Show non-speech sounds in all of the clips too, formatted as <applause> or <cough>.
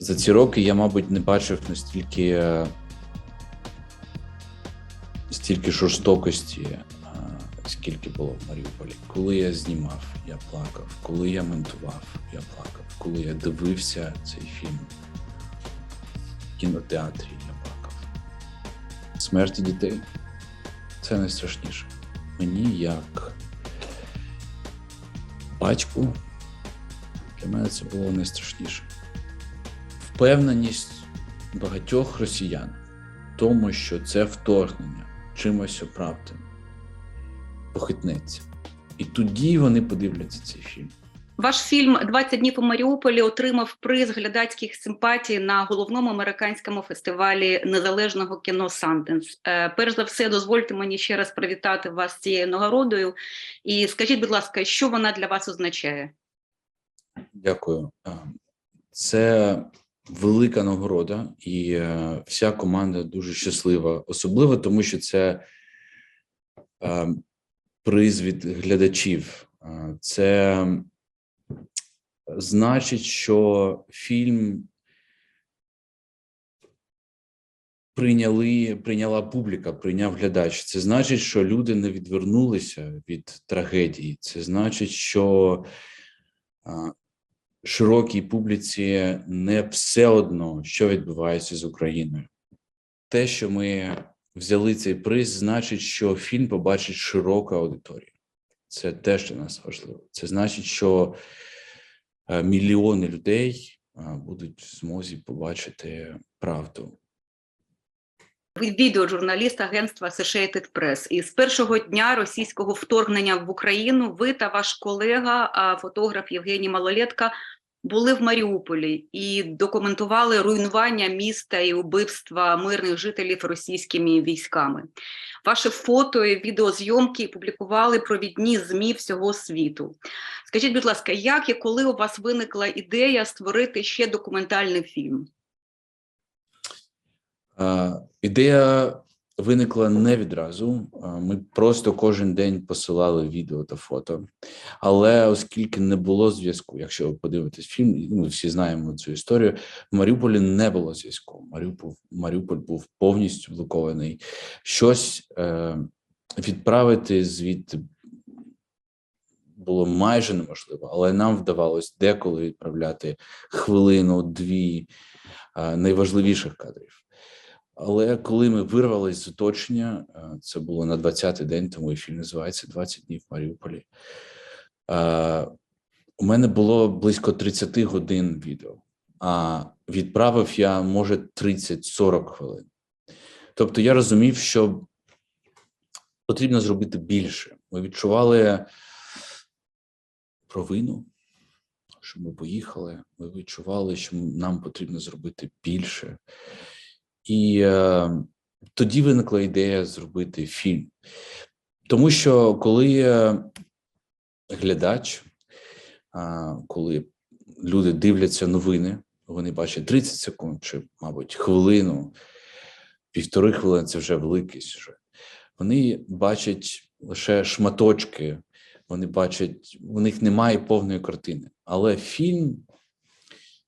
За ці роки я, мабуть, не бачив настільки е, стільки жорстокості, е, скільки було в Маріуполі. Коли я знімав, я плакав. Коли я монтував, я плакав. Коли я дивився цей фільм в кінотеатрі, я плакав. Смерті дітей це найстрашніше. Мені як батьку для мене це було найстрашніше. Впевненість багатьох росіян в тому, що це вторгнення чимось оправданим, похитнеться. І тоді вони подивляться цей фільм. Ваш фільм «20 днів у Маріуполі отримав приз глядацьких симпатій на головному американському фестивалі незалежного кіно Санденс. Е, Перш за все, дозвольте мені ще раз привітати вас з цією нагородою. І скажіть, будь ласка, що вона для вас означає? Дякую. Це велика нагорода, і е, вся команда дуже щаслива, особливо тому, що це е, приз від глядачів. Це значить, що фільм прийняли, прийняла публіка, прийняв глядач. Це значить, що люди не відвернулися від трагедії. Це значить, що широкій публіці не все одно, що відбувається з Україною. Те, що ми взяли цей приз, значить, що фільм побачить широка аудиторія. Це теж для нас важливо. Це значить, що е, мільйони людей е, будуть в змозі побачити правду. Відеожурналіст агентства Associated Press. І з першого дня російського вторгнення в Україну ви та ваш колега, фотограф Євгеній Малолетка, були в Маріуполі і документували руйнування міста і убивства мирних жителів російськими військами. Ваше фото і відеозйомки публікували провідні ЗМІ всього світу. Скажіть, будь ласка, як і коли у вас виникла ідея створити ще документальний фільм? Ідея виникла не відразу. Ми просто кожен день посилали відео та фото. Але оскільки не було зв'язку, якщо ви подивитесь фільм, ну, ми всі знаємо цю історію. В Маріуполі не було зв'язку. Маріуполь, Маріуполь був повністю блокований. Щось е, відправити звідти було майже неможливо, але нам вдавалось деколи відправляти хвилину, дві е, найважливіших кадрів. Але коли ми вирвались з оточення, е, це було на 20-й день, тому і фільм називається «20 днів в Маріуполі. е, У мене було близько 30 годин відео, а відправив я, може, 30-40 хвилин. Тобто я розумів, що потрібно зробити більше. Ми відчували провину, що ми поїхали. Ми відчували, що нам потрібно зробити більше. І е, тоді виникла ідея зробити фільм. Тому що коли е, глядач, коли люди дивляться новини, вони бачать 30 секунд чи, мабуть, хвилину, півтори хвилини це вже великий сюжет. Вони бачать лише шматочки, вони бачать, у них немає повної картини. Але фільм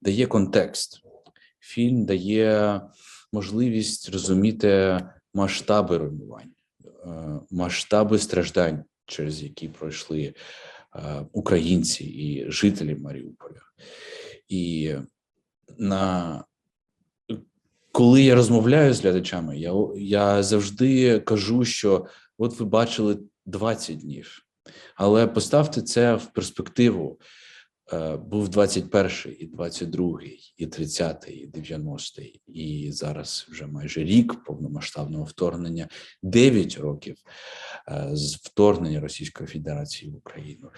дає контекст, фільм дає можливість розуміти масштаби руйнувань, е, масштаби страждань, через які пройшли е, українці і жителі Маріуполя. І на коли я розмовляю з глядачами, я, я завжди кажу, що от ви бачили 20 днів, але поставте це в перспективу. Е, Був 21-й, і 22-й, і 30-й, і 90-й, і зараз вже майже рік повномасштабного вторгнення, 9 років е, з вторгнення Російської Федерації в Україну.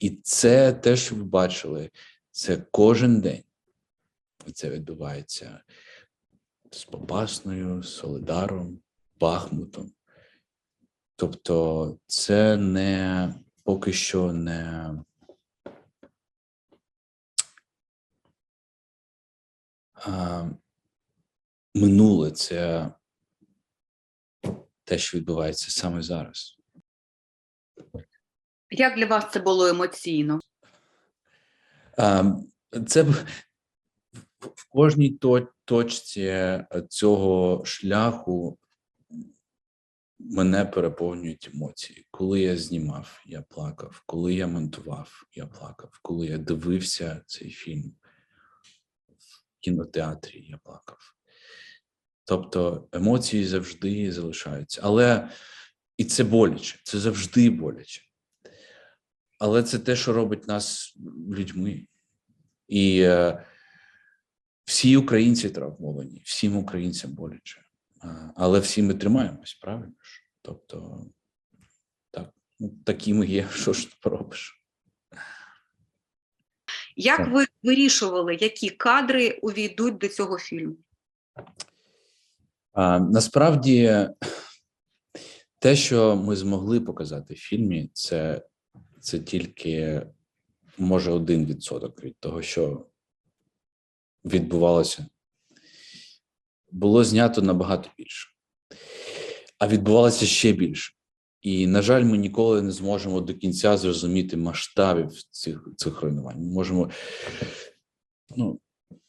І це те, що ви бачили, це кожен день. Це відбувається з Попасною, Солидаром, Бахмутом. Тобто, це не поки що не. Минуле це те, що відбувається саме зараз. Як для вас це було емоційно? Це в кожній точці цього шляху мене переповнюють емоції. Коли я знімав, я плакав. Коли я монтував, я плакав. Коли я дивився цей фільм кінотеатрі, я плакав. Тобто емоції завжди залишаються. Але і це боляче, це завжди боляче. Але це те, що робить нас людьми. І е, всі українці травмовані, всім українцям боляче. Але всі ми тримаємось, правильно ж? Тобто, так, ну, такі ми є, <laughs> що ж ти поробиш. Як Так. ви вирішували, які кадри увійдуть до цього фільму? А, насправді, те, що ми змогли показати в фільмі, це, це тільки може один відсоток від того, що відбувалося. Було знято набагато більше, а відбувалося ще більше. І, на жаль, ми ніколи не зможемо до кінця зрозуміти масштабів цих, цих руйнувань. Ми можемо ну,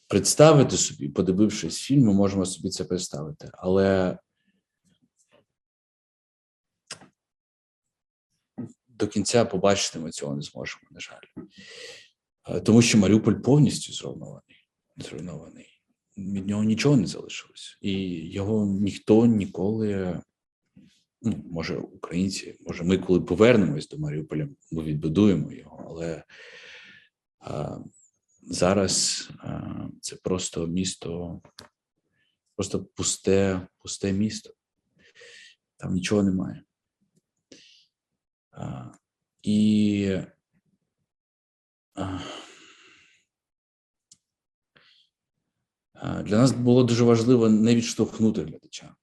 представити собі, подивившись фільм, ми можемо собі це представити. Але до кінця побачити ми цього не зможемо, на жаль. Тому що Маріуполь повністю зруйнований. зруйнований. Від нього нічого не залишилось. І його ніхто ніколи, ну, може, українці, може, ми, коли повернемось до Маріуполя, ми відбудуємо його, але а, зараз а, це просто місто, просто пусте, пусте місто. Там нічого немає. А, і а, для нас було дуже важливо не відштовхнути глядача,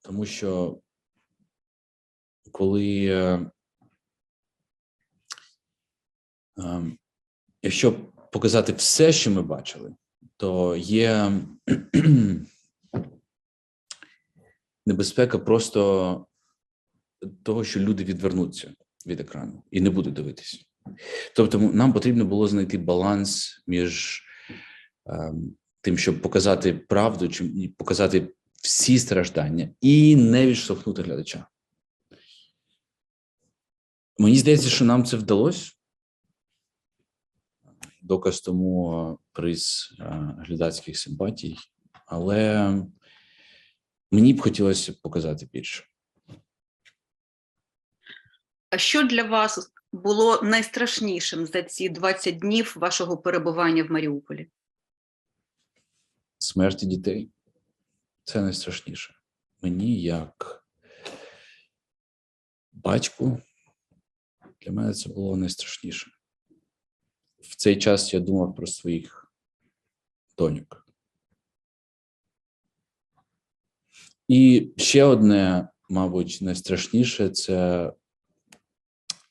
тому що коли е, е, якщо показати все, що ми бачили, то є небезпека просто того, що люди відвернуться від екрану і не будуть дивитися. Тобто, нам потрібно було знайти баланс між ем, тим, щоб показати правду, чи показати всі страждання, і не відштовхнути глядача. Мені здається, що нам це вдалося. Доказ тому приз глядацьких симпатій, але мені б хотілося показати більше. А що для вас було найстрашнішим за ці 20 днів вашого перебування в Маріуполі? смерті дітей це найстрашніше. Мені, як батьку, для мене це було найстрашніше. В цей час я думав про своїх доньок. І ще одне, мабуть, найстрашніше це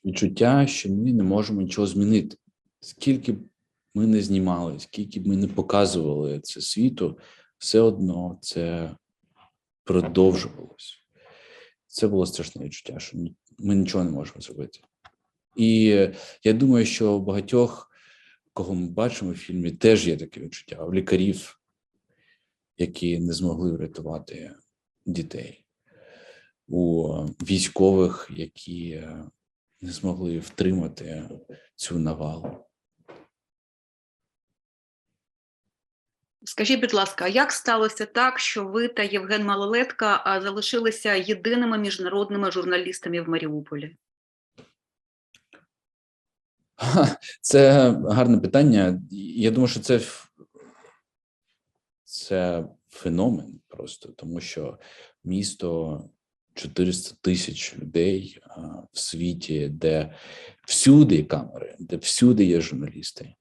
відчуття, що ми не можемо нічого змінити. Скільки б ми не знімали, скільки б ми не показували це світу, все одно це продовжувалось. Це було страшне відчуття, що ми нічого не можемо зробити. І я думаю, що у багатьох, кого ми бачимо в фільмі, теж є таке відчуття. У лікарів, які не змогли врятувати дітей, у військових, які не змогли втримати цю навалу. Скажіть, будь ласка, а як сталося так, що ви та Євген Малолетка залишилися єдиними міжнародними журналістами в Маріуполі? <laughs> Це гарне питання. Я думаю, що це, це феномен просто, тому що місто 400 тисяч людей в світі, де всюди камери, де всюди є журналісти.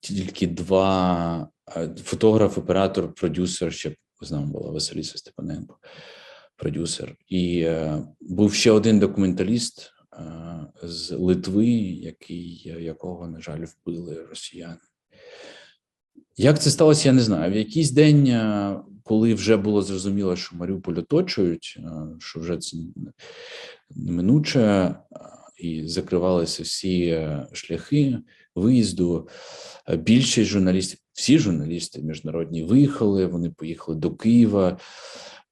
Тільки два фотограф, оператор, продюсер, ще з нами була Василіса Степаненко продюсер, і е, був ще один документаліст е, з Литви, який, якого, на жаль, вбили росіяни. Як це сталося, я не знаю. В якийсь день, е, коли вже було зрозуміло, що Маріуполь оточують, е, що вже це неминуче, е, і закривалися всі е, шляхи, виїзду. Е, Більшість журналістів, всі журналісти міжнародні виїхали. Вони поїхали до Києва.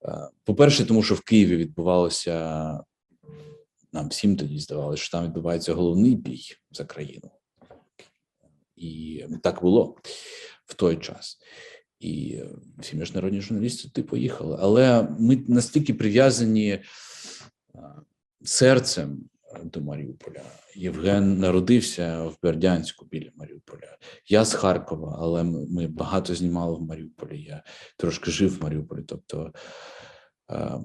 Е, По-перше, тому що в Києві відбувалося нам всім тоді здавалося, що там відбувається головний бій за країну. І так було в той час. І всі міжнародні журналісти ти поїхали. Але ми настільки прив'язані е, серцем до Маріуполя. Євген народився в Бердянську біля Маріуполя. Я з Харкова, але ми, багато знімали в Маріуполі. Я трошки жив в Маріуполі. Тобто е,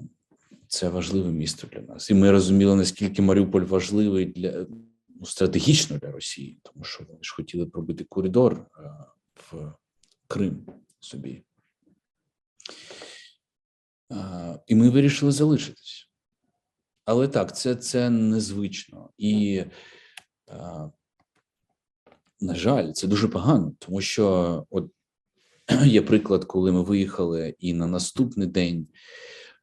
це важливе місто для нас. І ми розуміли, наскільки Маріуполь важливий для ну, стратегічно для Росії, тому що вони ж хотіли пробити коридор е, в Крим собі. Е, І ми вирішили залишитись. Але так, це, це незвично. І, е, на жаль, це дуже погано, тому що от <clears throat> є приклад, коли ми виїхали, і на наступний день,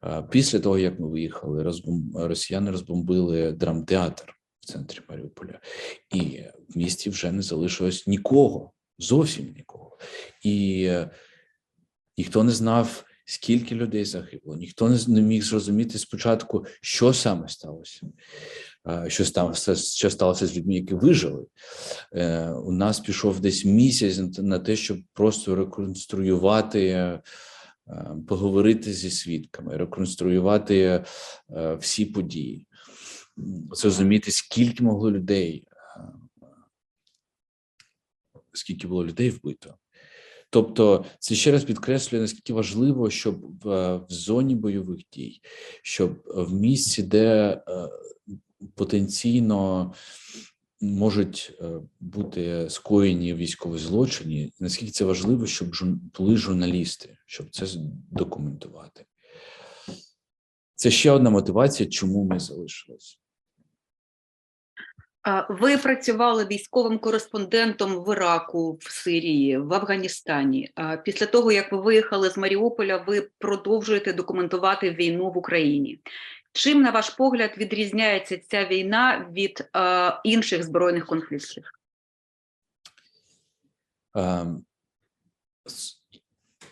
е, після того, як ми виїхали, розбом... росіяни розбомбили драмтеатр в центрі Маріуполя, і в місті вже не залишилось нікого, зовсім нікого. І е, ніхто не знав, скільки людей загибло, ніхто не, міг зрозуміти спочатку, що саме сталося. Що сталося, що сталося з людьми, які вижили? Е, У нас пішов десь місяць на те- щоб просто реконструювати, е, поговорити зі свідками, реконструювати е, всі події, зрозуміти, скільки могло людей, скільки було людей вбито. Тобто, це ще раз підкреслює, наскільки важливо, щоб в, в зоні бойових дій, щоб в місці, де е, потенційно можуть е, бути скоєні військові злочини, наскільки це важливо, щоб були журналісти, щоб це документувати. Це ще одна мотивація, чому ми залишились. Ви працювали військовим кореспондентом в Іраку, в Сирії, в Афганістані. Після того, як ви виїхали з Маріуполя, ви продовжуєте документувати війну в Україні. Чим, на ваш погляд, відрізняється ця війна від інших збройних конфліктів? Ем,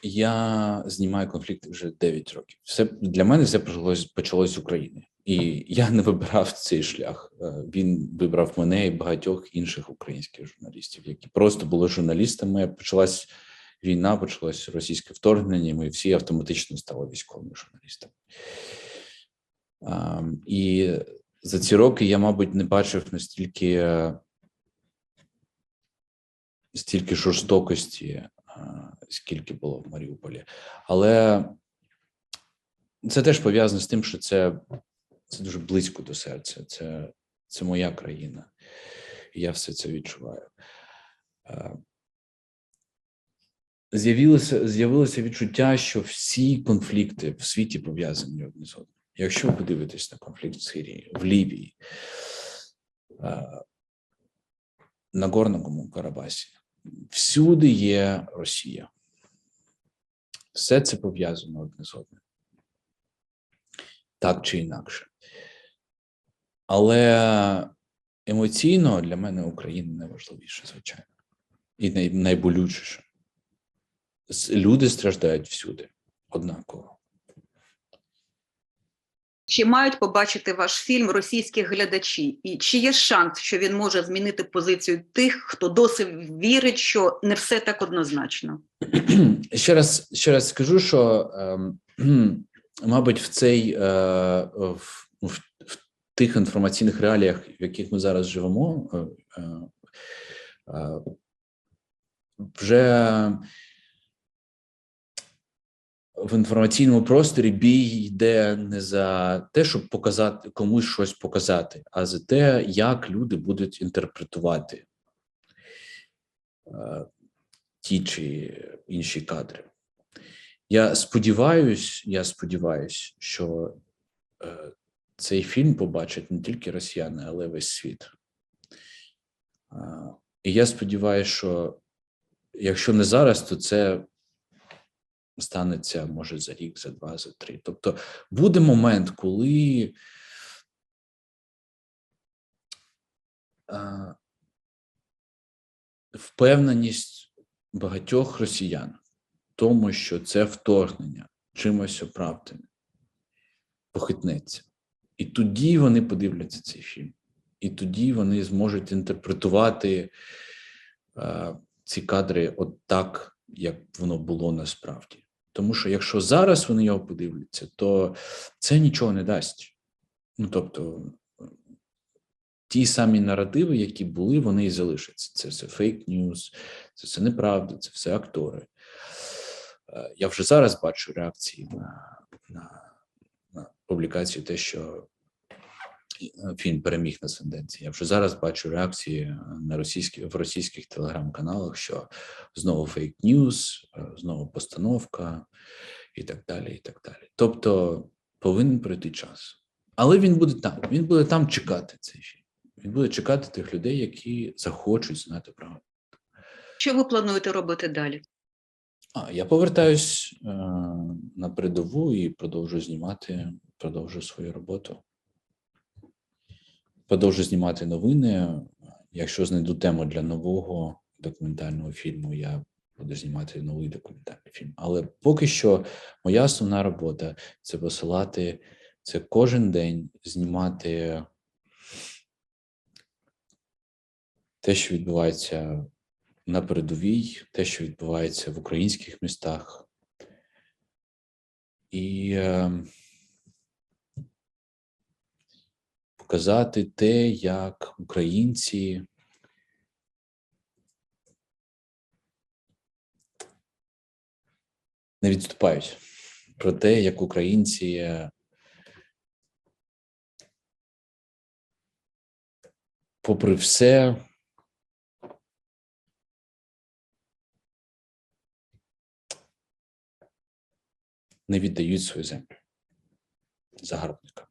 Я знімаю конфлікти вже 9 років. Все для мене все почалось почалось з України, і я не вибирав цей шлях. Е, Він вибрав мене і багатьох інших українських журналістів, які просто були журналістами. Почалась війна, почалось російське вторгнення. Ми всі автоматично стали військовими журналістами. Ем, І за ці роки я, мабуть, не бачив настільки е, стільки жорстокості, скільки було в Маріуполі. Але це теж пов'язано з тим, що це, це дуже близько до серця. Це, це моя країна. І я все це відчуваю. З'явилося, з'явилося відчуття, що всі конфлікти в світі пов'язані одне з одним. Якщо ви подивитесь на конфлікт в Сирії, в Лівії, на Горному Карабасі, всюди є Росія. Все це пов'язано одне з одним. Так чи інакше. Але емоційно для мене Україна найважливіше, звичайно, і най, найболючіше. Люди страждають всюди однаково. Чи мають побачити ваш фільм російські глядачі? І чи є шанс, що він може змінити позицію тих, хто досі вірить, що не все так однозначно? <clears throat> ще раз ще раз скажу, що ем, <clears throat> мабуть, в цей е, в, в тих інформаційних реаліях, в яких ми зараз живемо, е, е, е, вже в інформаційному просторі бій йде не за те, щоб показати комусь щось показати, а за те, як люди будуть інтерпретувати ті чи інші кадри. Я сподіваюсь, я сподіваюсь, що цей фільм побачать не тільки росіяни, але весь світ. І я сподіваюся, що якщо не зараз, то це станеться може за рік, за два, за три. Тобто буде момент, коли впевненість багатьох росіян в тому, що це вторгнення чимось оправдане, похитнеться. І тоді вони подивляться цей фільм, і тоді вони зможуть інтерпретувати е, ці кадри от так, як воно було насправді. Тому що якщо зараз вони його подивляться, то це нічого не дасть. Ну тобто, ті самі наративи, які були, вони і залишаться. Це все фейк ньюс, це все неправда, це все актори. Е, Я вже зараз бачу реакції на, на, публікацію, те, що е, фільм переміг на Сенденці. Я вже зараз бачу реакції на російські в російських телеграм-каналах, що знову фейк ньюс, е, знову постановка і так далі. І так далі. Тобто повинен пройти час. Але він буде там. Він буде там чекати цей фільм. Він буде чекати тих людей, які захочуть знати правду. Що ви плануєте робити далі? А я повертаюсь е, на передову і продовжую знімати, продовжую свою роботу. Продовжую знімати новини. Якщо знайду тему для нового документального фільму, я буду знімати новий документальний фільм. Але поки що моя основна робота це посилати це кожен день знімати те, що відбувається на передовій, те, що відбувається в українських містах. І е, показати те, як українці не відступають про те, як українці е, попри все не віддають свою землю загарбникам.